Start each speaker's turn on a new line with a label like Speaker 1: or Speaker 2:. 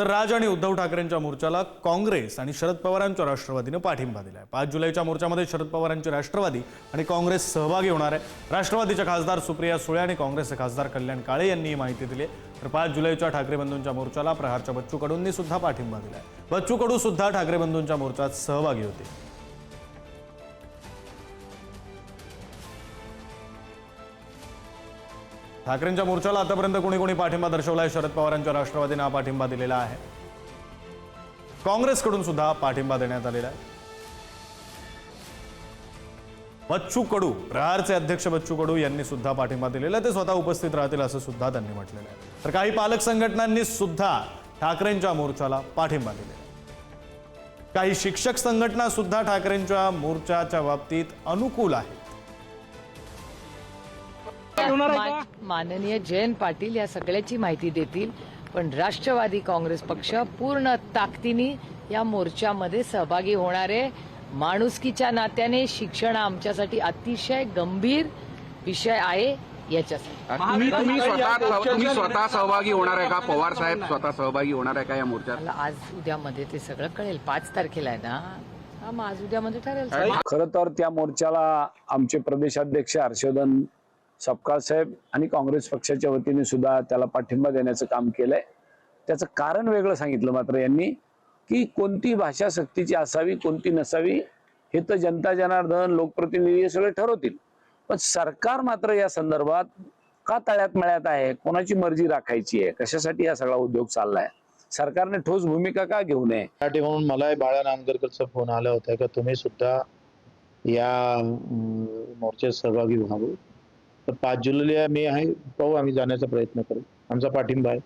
Speaker 1: तर राज आणि उद्धव ठाकरेंच्या मोर्चाला काँग्रेस आणि शरद पवारांच्या राष्ट्रवादीनं पाठिंबा दिलाय. पाच जुलैच्या मोर्चामध्ये शरद पवारांची राष्ट्रवादी आणि काँग्रेस सहभागी होणार आहे. राष्ट्रवादीच्या खासदार सुप्रिया सुळे आणि काँग्रेसचे खासदार कल्याण काळे यांनी ही माहिती दिली तर पाच जुलैच्या ठाकरे बंधूंच्या मोर्चाला प्रहारच्या बच्चू कडूंनी सुद्धा पाठिंबा दिलाय. बच्चू कडू सुद्धा ठाकरे बंधूंच्या मोर्चात सहभागी होते. ठाकरेंच्या मोर्चाला आतापर्यंत कोणी कोणी पाठिंबा दर्शवलाय? शरद पवारांच्या राष्ट्रवादीनं हा पाठिंबा दिलेला आहे. काँग्रेसकडून सुद्धा पाठिंबा देण्यात आलेला आहे. बच्चू कडू प्रहारचे अध्यक्ष बच्चू कडू यांनी सुद्धा पाठिंबा दिलेला ते स्वतः उपस्थित राहतील असं सुद्धा त्यांनी म्हटलेलं आहे. तर काही पालक संघटनांनी सुद्धा ठाकरेंच्या मोर्चाला पाठिंबा दिलेला काही शिक्षक संघटना सुद्धा ठाकरेंच्या मोर्चाच्या बाबतीत अनुकूल आहेत.
Speaker 2: माननीय जयंत पाटील या सगळ्याची माहिती देतील. पण राष्ट्रवादी काँग्रेस पक्ष पूर्ण ताकदीने या मोर्चामध्ये सहभागी होणार आहे. माणुसकीच्या नात्याने शिक्षण आमच्यासाठी अतिशय गंभीर विषय आहे याच्यासाठी.
Speaker 3: तुम्ही तुम्ही स्वतः तुम्ही स्वतः सहभागी होणार आहे का? पवार साहेब स्वतः सहभागी होणार आहे का या मोर्चात?
Speaker 2: आज उद्यामध्ये ते सगळं कळेल. पाच तारखेला आहे ना? हा मग आज उद्यामध्ये ठरेल.
Speaker 4: खर तर त्या मोर्चाला आमचे प्रदेशाध्यक्ष हर्षवर्धन सपकाळ साहेब आणि काँग्रेस पक्षाच्या वतीने सुद्धा त्याला पाठिंबा देण्याचं काम केलंय. त्याचं कारण वेगळं सांगितलं मात्र यांनी की कोणती भाषा सक्तीची असावी कोणती नसावी हे तर जनता जनार्दन लोकप्रतिनिधी हे सगळे ठरवतील. पण सरकार मात्र या संदर्भात का तळ्यात मळ्यात आहे? कोणाची मर्जी राखायची आहे? कशासाठी हा सगळा उद्योग चाललाय? सरकारने ठोस भूमिका का घेऊ नये?
Speaker 5: त्यासाठी म्हणून मलाही बाळा नांदगरकरचा फोन आला होता का तुम्ही सुद्धा या मोर्चात सहभागी व्हावं? तर पाच जुलैला मी आहे पाहू आम्ही जाण्याचा प्रयत्न करू. आमचा पाठिंबा आहे.